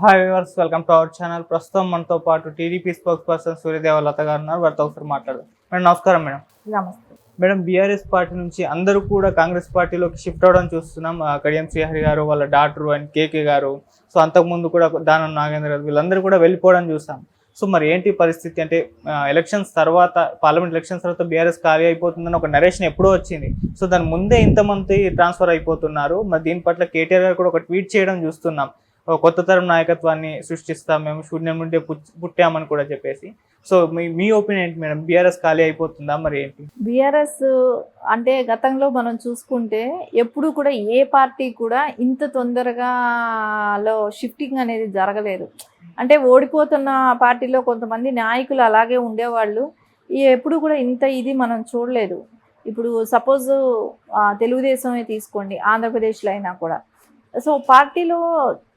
Hi viewers welcome to our channel ప్రస్తుతం మనతో పాటు TDP spokesperson Suryadeva Latha గారు ఉన్నారు. వారితో ఒకసారి మాట్లాడదాం. మేడం నమస్కారం మేడం. నమస్తే. మేడం బీఆర్ఎస్ పార్టీ నుంచి అందరూ కూడా కాంగ్రెస్ పార్టీలోకి షిఫ్ట్ అవడం చూస్తున్నాం. కడియం శ్రీహరి గారు వాళ్ళ డాక్టర్ అండ్ కేకే గారు. సో అంతకుముందు కూడా దానం నాగేంద్ర గారు వీళ్ళందరూ కూడా వెళ్ళిపోవడం చూసాం. సో మరి ఏంటి పరిస్థితి? అంటే ఎలక్షన్స్ తర్వాత పార్లమెంట్ ఎలక్షన్స్ తర్వాత బీఆర్ఎస్ ఖాళీ అయిపోతుందని ఒక నరేషన్ ఎప్పుడో వచ్చింది. సో దాని ముందే ఇంతమంది ట్రాన్స్ఫర్ అయిపోతున్నారు. మరి దీని పట్ల కేటీఆర్ గారు కూడా ఒక ట్వీట్ చేయడం చూస్తున్నాం. కొత్త తరం నాయకత్వాన్ని సృష్టిస్తాం మేము శూన్యం నుండి పుట్టామని కూడా చెప్పేసి. సో మీ మీ ఒపీనియన్ ఏంటి మేడం? బీఆర్ఎస్ ఖాళీ అయిపోతుందా మరి ఏంటి? బీఆర్ఎస్ అంటే గతంలో మనం చూసుకుంటే ఎప్పుడు కూడా ఏ పార్టీ కూడా ఇంత తొందరగా లో షిఫ్టింగ్ అనేది జరగలేదు. అంటే ఓడిపోతున్న పార్టీలో కొంతమంది నాయకులు అలాగే ఉండేవాళ్ళు. ఎప్పుడు కూడా ఇంత ఇది మనం చూడలేదు. ఇప్పుడు సపోజ్ తెలుగుదేశమే తీసుకోండి ఆంధ్రప్రదేశ్లో అయినా కూడా. సో పార్టీలో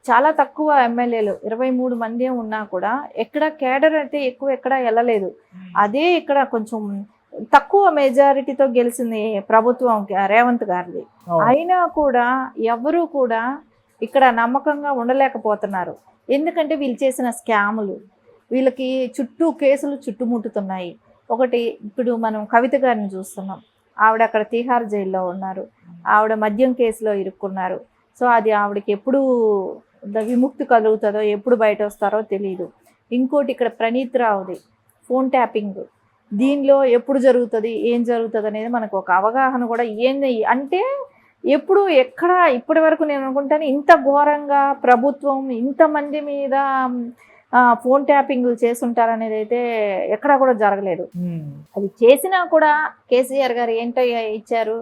చాలా తక్కువ ఎమ్మెల్యేలు ఇరవై మూడు మంది ఉన్నా కూడా ఎక్కడ కేడర్ అయితే ఎక్కువ ఎక్కడ వెళ్ళలేదు అదే ఇక్కడ కొంచెం తక్కువ మెజారిటీతో గెలిచింది ప్రభుత్వం రేవంత్ గారిది. అయినా కూడా ఎవరు కూడా ఇక్కడ నమ్మకంగా ఉండలేకపోతున్నారు. ఎందుకంటే వీళ్ళు చేసిన స్కాములు వీళ్ళకి చుట్టూ కేసులు చుట్టుముట్టుతున్నాయి. ఒకటి ఇప్పుడు మనం కవిత గారిని చూస్తున్నాం. ఆవిడ అక్కడ తిహార్ జైల్లో ఉన్నారు. ఆవిడ మద్యం కేసులో ఇరుక్కున్నారు. సో అది ఆవిడకి ఎప్పుడు విముక్తి కలుగుతుందో ఎప్పుడు బయట వస్తారో తెలియదు ఇంకోటి ఇక్కడ ప్రణీత్ రావుది ఫోన్ ట్యాపింగ్. దీనిలో ఎప్పుడు జరుగుతుంది ఏం జరుగుతుంది అనేది మనకు ఒక అవగాహన కూడా ఏంది? అంటే ఎప్పుడు ఎక్కడ ఇప్పటి వరకు నేను అనుకుంటాను ఇంత ఘోరంగా ప్రభుత్వం ఇంతమంది మీద ఫోన్ ట్యాపింగ్లు చేస్తుంటారనేది అయితే ఎక్కడా కూడా జరగలేదు. అది చేసినా కూడా కేసీఆర్ గారు ఏంటయ్యా ఇచ్చారు?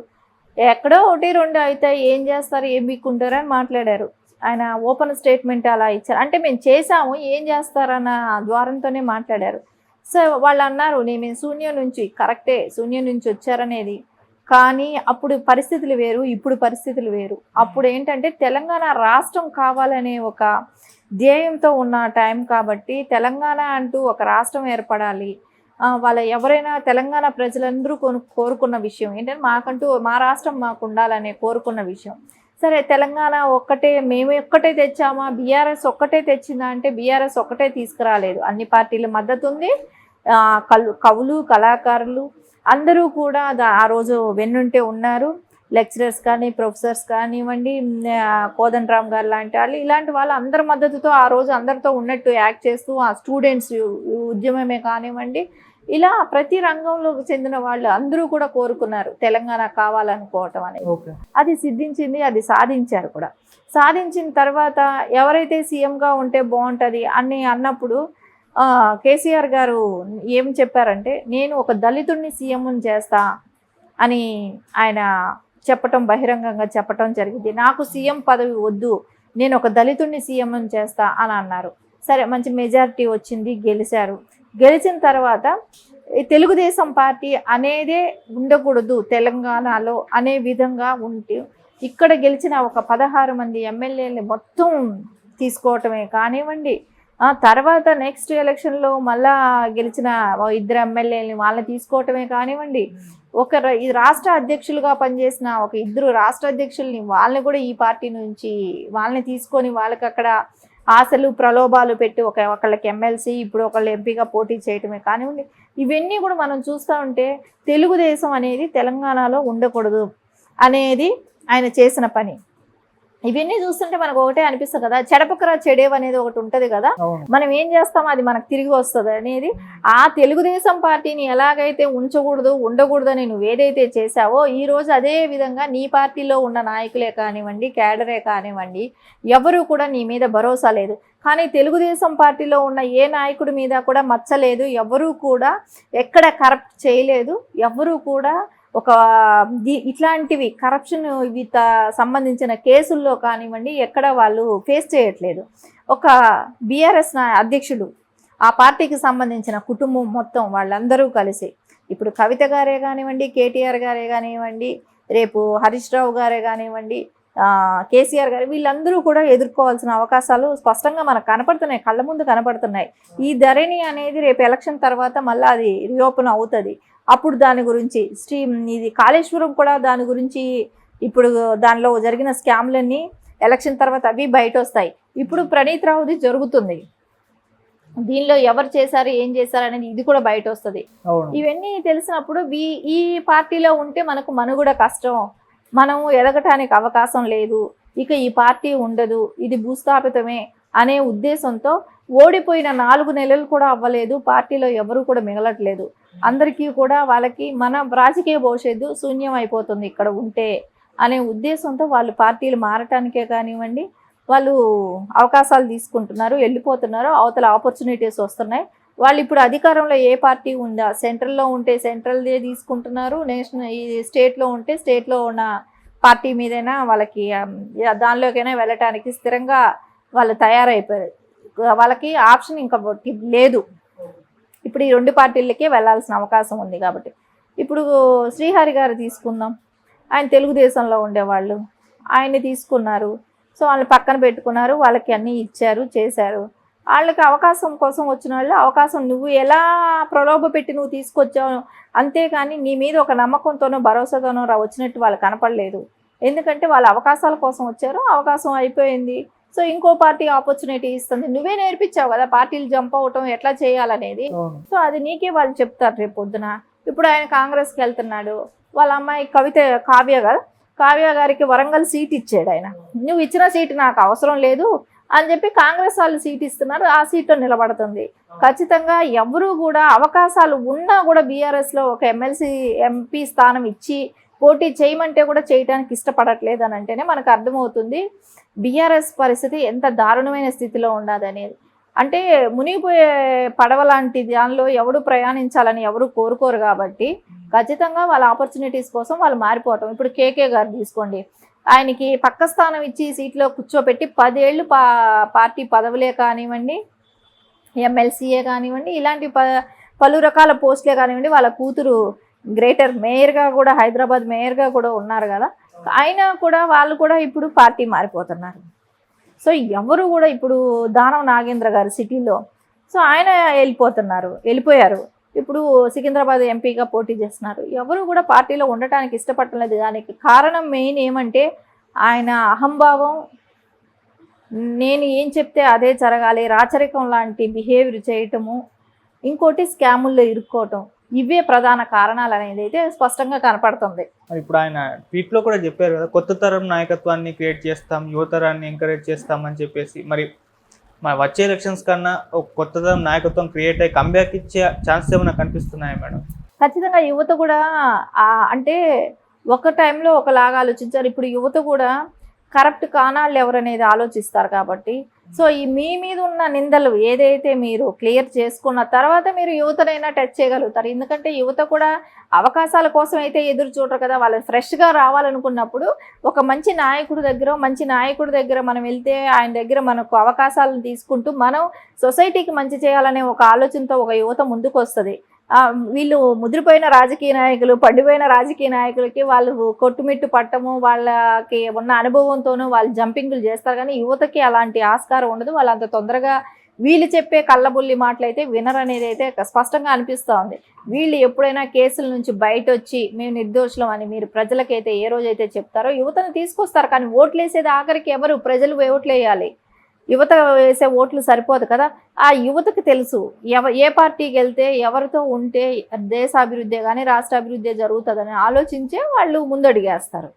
ఎక్కడో ఒకటి రెండు అవుతాయి. ఏం చేస్తారు? ఏం బిక్కుంటారు? అని మాట్లాడారు. ఆయన ఓపెన్ స్టేట్మెంట్ అలా ఇచ్చారు. అంటే మేము చేసాము ఏం చేస్తారన్న ద్వారంతోనే మాట్లాడారు. సో వాళ్ళు అన్నారు నేను శూన్యం నుంచి కరెక్టే శూన్యం నుంచి వచ్చారనేది. కానీ అప్పుడు పరిస్థితులు వేరు ఇప్పుడు పరిస్థితులు వేరు. అప్పుడు ఏంటంటే తెలంగాణ రాష్ట్రం కావాలనే ఒక ధ్యేయంతో ఉన్న టైం కాబట్టి తెలంగాణ అంటూ ఒక రాష్ట్రం ఏర్పడాలి. వాళ్ళ ఎవరైనా తెలంగాణ ప్రజలందరూ కోరుకున్న విషయం. ఏంటంటే మాకంటూ మా రాష్ట్రం మాకు ఉండాలనే కోరుకున్న విషయం. సరే తెలంగాణ ఒక్కటే మేము ఒక్కటే తెచ్చామా? బీఆర్ఎస్ ఒక్కటే తెచ్చిందా అంటే బీఆర్ఎస్ ఒక్కటే తీసుకురాలేదు. అన్ని పార్టీల మద్దతు ఉంది. ఆ, కవులు కళాకారులు అందరూ కూడా ఆ రోజు వెన్నుంటే ఉన్నారు. లెక్చరర్స్ కానీ ప్రొఫెసర్స్ కానివ్వండి కోదండరామ్ గారు లాంటి వాళ్ళు. ఇలాంటి వాళ్ళు అందరి మద్దతుతో ఆ రోజు అందరితో ఉన్నట్టు యాక్ట్ చేస్తూ ఆ స్టూడెంట్స్ ఉద్యమమే కానివ్వండి ఇలా ప్రతి రంగంలోకి చెందిన వాళ్ళు అందరూ కూడా కోరుకున్నారు తెలంగాణ కావాలనుకోవటం అనేది. అది సిద్ధించింది అది సాధించారు కూడా. సాధించిన తర్వాత ఎవరైతే సీఎంగా ఉంటే బాగుంటుంది అని అన్నప్పుడు ఆ, కేసీఆర్ గారు ఏం చెప్పారంటే నేను ఒక దళితుడిని సీఎంని చేస్తా అని ఆయన చెప్పటం బహిరంగంగా చెప్పటం జరిగింది. నాకు సీఎం పదవి వద్దు నేను ఒక దళితుడిని సీఎంని చేస్తా అని అన్నారు. సరే మంచి మెజారిటీ వచ్చింది గెలిచారు. గెలిచిన తర్వాత తెలుగుదేశం పార్టీ అనేదే ఉండకూడదు తెలంగాణలో అనే విధంగా ఉంటే ఇక్కడ గెలిచిన ఒక పదహారు మంది ఎమ్మెల్యేలు మొత్తం తీసుకోవటమే కానివ్వండి. తర్వాత నెక్స్ట్ ఎలక్షన్లో మళ్ళా గెలిచిన ఇద్దరు ఎమ్మెల్యేలని వాళ్ళని తీసుకోవటమే కానివ్వండి. ఒక ఈ రాష్ట్ర అధ్యక్షులుగా పనిచేసిన ఒక ఇద్దరు రాష్ట్ర అధ్యక్షుల్ని వాళ్ళని కూడా ఈ పార్టీ నుంచి వాళ్ళని తీసుకొని వాళ్ళకి అక్కడ ఆశలు ప్రలోభాలు పెట్టి ఒక ఒకళ్ళకి ఎమ్మెల్సీ ఇప్పుడు ఒకళ్ళు ఎంపీగా పోటీ చేయటమే కానివ్వండి. ఇవన్నీ కూడా మనం చూస్తూ ఉంటే తెలుగుదేశం అనేది తెలంగాణలో ఉండకూడదు అనేది ఆయన చేసిన పని. ఇవన్నీ చూస్తుంటే మనకు ఒకటే అనిపిస్తుంది కదా. చెడపకరా చెడేవ్ అనేది ఒకటి ఉంటుంది కదా. మనం ఏం చేస్తాం అది మనకు తిరిగి వస్తుంది అనేది. ఆ తెలుగుదేశం పార్టీని ఎలాగైతే ఉంచకూడదు ఉండకూడదని నువ్వు ఏదైతే చేశావో ఈ రోజు అదే విధంగా నీ పార్టీలో ఉన్న నాయకులే కానివ్వండి క్యాడరే కానివ్వండి ఎవరు కూడా నీ మీద భరోసా లేదు. కానీ తెలుగుదేశం పార్టీలో ఉన్న ఏ నాయకుడి మీద కూడా మచ్చలేదు ఎవరూ కూడా ఎక్కడ కరప్ట్ చేయలేదు. ఎవరూ కూడా ఒక ఇట్లాంటివి కరప్షన్ ఇవి సంబంధించిన కేసుల్లో కానివ్వండి ఎక్కడ వాళ్ళు ఫేస్ చేయట్లేదు. ఒక బీఆర్ఎస్ అధ్యక్షుడు ఆ పార్టీకి సంబంధించిన కుటుంబం మొత్తం వాళ్ళందరూ కలిసి ఇప్పుడు కవిత గారే కానివ్వండి కేటీఆర్ గారే కానివ్వండి రేపు హరీష్ రావు గారే కానివ్వండి కేసీఆర్ గారు వీళ్ళందరూ కూడా ఎదుర్కోవాల్సిన అవకాశాలు స్పష్టంగా మనకు కనపడుతున్నాయి కళ్ళ ముందు కనపడుతున్నాయి. ఈ ధరణి అనేది రేపు ఎలక్షన్ తర్వాత మళ్ళీ అది రీఓపెన్ అవుతుంది. అప్పుడు దాని గురించి స్ట్రీమ్ ఇది కాళేశ్వరం కూడా దాని గురించి ఇప్పుడు దానిలో జరిగిన స్కామ్లన్నీ ఎలక్షన్ తర్వాత అవి బయట వస్తాయి ఇప్పుడు ప్రణీత్ రావుది జరుగుతుంది. దీనిలో ఎవరు చేశారు ఏం చేశారు అనేది ఇది కూడా బయట వస్తుంది ఇవన్నీ తెలిసినప్పుడు వీ ఈ పార్టీలో ఉంటే మనకు మనుగడ కష్టం. మనము ఎదగటానికి అవకాశం లేదు ఇక ఈ పార్టీ ఉండదు ఇది భూస్థాపితమే అనే ఉద్దేశంతో ఓడిపోయిన నాలుగు నెలలు కూడా అవ్వలేదు పార్టీలో ఎవరు కూడా మిగలట్లేదు. అందరికీ కూడా వాళ్ళకి మన రాజకీయ భవిష్యత్తు శూన్యం అయిపోతుంది ఇక్కడ ఉంటే అనే ఉద్దేశంతో వాళ్ళు పార్టీలు మారటానికే కానివ్వండి వాళ్ళు అవకాశాలు తీసుకుంటున్నారు వెళ్ళిపోతున్నారు అవతల ఆపర్చునిటీస్ వస్తున్నాయి. వాళ్ళు ఇప్పుడు అధికారంలో ఏ పార్టీ ఉందా? సెంట్రల్లో ఉంటే సెంట్రల్దే తీసుకుంటున్నారు నేషనల్ ఈ స్టేట్లో ఉంటే స్టేట్లో ఉన్న పార్టీ మీదైనా వాళ్ళకి దానిలోకైనా వెళ్ళటానికి స్థిరంగా వాళ్ళు తయారైపోయారు. వాళ్ళకి ఆప్షన్ ఇంకా లేదు. ఇప్పుడు ఈ రెండు పార్టీలకే వెళ్ళాల్సిన అవకాశం ఉంది కాబట్టి. ఇప్పుడు శ్రీహరి గారు తీసుకుందాం. ఆయన తెలుగుదేశంలో ఉండేవాళ్ళు. ఆయన్ని తీసుకున్నారు. సో వాళ్ళని పక్కన పెట్టుకున్నారు. వాళ్ళకి అన్నీ ఇచ్చారు చేశారు. వాళ్ళకి అవకాశం కోసం వచ్చిన వాళ్ళు అవకాశం నువ్వు ఎలా ప్రలోభ పెట్టి నువ్వు తీసుకొచ్చావు? అంతేగాని నీ మీద ఒక నమ్మకంతోనో భరోసాతోనో రా వచ్చినట్టు వాళ్ళు కనపడలేదు. ఎందుకంటే వాళ్ళ అవకాశాల కోసం వచ్చారు అవకాశం అయిపోయింది. సో ఇంకో పార్టీ ఆపర్చునిటీ ఇస్తుంది. నువ్వే నేర్పించావు కదా పార్టీలు జంప్ అవటం ఎట్లా చేయాలనేది. సో అది నీకే వాళ్ళు చెప్తారు రేపు పొద్దున. ఇప్పుడు ఆయన కాంగ్రెస్కి వెళ్తున్నాడు. వాళ్ళ అమ్మాయి కవిత కావ్య కదా కావ్య గారికి వరంగల్ సీట్ ఇచ్చాడు ఆయన. నువ్వు ఇచ్చిన సీట్ నాకు అవసరం లేదు. అని చెప్పి కాంగ్రెస్ వాళ్ళు సీట్ ఇస్తున్నారు. ఆ సీట్లో నిలబడుతుంది. ఖచ్చితంగా ఎవరు కూడా అవకాశాలు ఉన్నా కూడా బీఆర్ఎస్లో ఒక ఎమ్మెల్సీ ఎంపీ స్థానం ఇచ్చి పోటీ చేయమంటే కూడా చేయడానికి ఇష్టపడట్లేదు అని అంటేనే మనకు అర్థమవుతుంది. బీఆర్ఎస్ పరిస్థితి ఎంత దారుణమైన స్థితిలో ఉండదనేది. అంటే మునిగిపోయే పడవ లాంటి దానిలో ఎవడు ప్రయాణించాలని ఎవరు కోరుకోరు కాబట్టి ఖచ్చితంగా వాళ్ళ ఆపర్చునిటీస్ కోసం వాళ్ళు మారిపోవటం. ఇప్పుడు కేకే గారు తీసుకోండి. ఆయనకి పక్క స్థానం ఇచ్చి సీట్లో కూర్చోపెట్టి పదేళ్ళు పా పార్టీ పదవులే కానివ్వండి ఎమ్మెల్సీఏ కానివ్వండి ఇలాంటి ప పలు రకాల పోస్టులే కానివ్వండి వాళ్ళ కూతురు గ్రేటర్ మేయర్గా కూడా హైదరాబాద్ మేయర్గా కూడా ఉన్నారు కదా. అయినా కూడా వాళ్ళు కూడా ఇప్పుడు పార్టీ మారిపోతున్నారు. సో ఎవరు కూడా ఇప్పుడు దానం నాగేంద్ర గారు సిటీలో. సో ఆయన వెళ్ళిపోతున్నారు వెళ్ళిపోయారు. ఇప్పుడు సికింద్రాబాద్ ఎంపీగా పోటీ చేస్తున్నారు. ఎవరు కూడా పార్టీలో ఉండటానికి ఇష్టపడలేదు దానికి కారణం మెయిన్ ఏమంటే ఆయన అహంభావం. నేను ఏం చెప్తే అదే జరగాలి. రాచరికం లాంటి బిహేవియర్ చేయటము ఇంకోటి స్కాముల్లో ఇరుక్కోవటం. ఇవే ప్రధాన కారణాలు అనేది అయితే స్పష్టంగా కనపడుతుంది. మరి ఇప్పుడు ఆయన ట్వీట్లో కూడా చెప్పారు కదా కొత్త తరం నాయకత్వాన్ని క్రియేట్ చేస్తాం యువతరాన్ని ఎంకరేజ్ చేస్తాం అని చెప్పేసి. మరి మరి వచ్చే ఎలక్షన్స్ కన్నా ఒక కొత్తదనం నాయకత్వం క్రియేట్ అయ్యి కంబ్యాక్ ఇచ్చే ఛాన్స్ ఏమైనా కనిపిస్తున్నాయా మేడం? ఖచ్చితంగా యువత కూడా అంటే ఒక టైంలో ఒకలాగా ఆలోచించారు. ఇప్పుడు యువత కూడా కరెక్ట్ కానాళ్ళు ఎవరనేది ఆలోచిస్తారు కాబట్టి సో ఈ మీ మీద ఉన్న నిందలు ఏదైతే మీరు క్లియర్ చేసుకున్న తర్వాత మీరు యువతనైనా టచ్ చేయగలుగుతారు. ఎందుకంటే యువత కూడా అవకాశాల కోసం అయితే ఎదురు చూడరు కదా. వాళ్ళు ఫ్రెష్గా రావాలనుకున్నప్పుడు ఒక మంచి నాయకుడి దగ్గర మంచి నాయకుడి దగ్గర మనం వెళ్తే ఆయన దగ్గర మనకు అవకాశాలను తీసుకుంటూ మనం సొసైటీకి మంచి చేయాలనే ఒక ఆలోచనతో ఒక యువత ముందుకు వస్తుంది వీళ్ళు ముదిరిపోయిన రాజకీయ నాయకులు పడిపోయిన రాజకీయ నాయకులకి వాళ్ళు కొట్టుమిట్టు పట్టము వాళ్ళకి ఉన్న అనుభవంతోనూ వాళ్ళు జంపింగ్లు చేస్తారు. కానీ యువతకి అలాంటి ఆస్కారం ఉండదు. వాళ్ళు అంత తొందరగా వీళ్ళు చెప్పే కళ్ళబుల్లి మాటలైతే వినర్ అనేది అయితే స్పష్టంగా అనిపిస్తోంది వీళ్ళు ఎప్పుడైనా కేసుల నుంచి బయట వచ్చి మేము నిర్దోషులం అని మీరు ప్రజలకైతే ఏ రోజైతే చెప్తారో యువతను తీసుకొస్తారు. కానీ ఓట్లు వేసేది ఆఖరికి ఎవరు? ప్రజలు ఓట్లు వేయాలి యువత వేసే ఓట్లు సరిపోదు కదా. ఆ యువతకు తెలుసు ఎవ ఏ పార్టీకి వెళ్తే ఎవరితో ఉంటే దేశాభివృద్ధి కానీ రాష్ట్ర అభివృద్ధి జరుగుతుందని ఆలోచించే వాళ్ళు ముందడిగేస్తారు.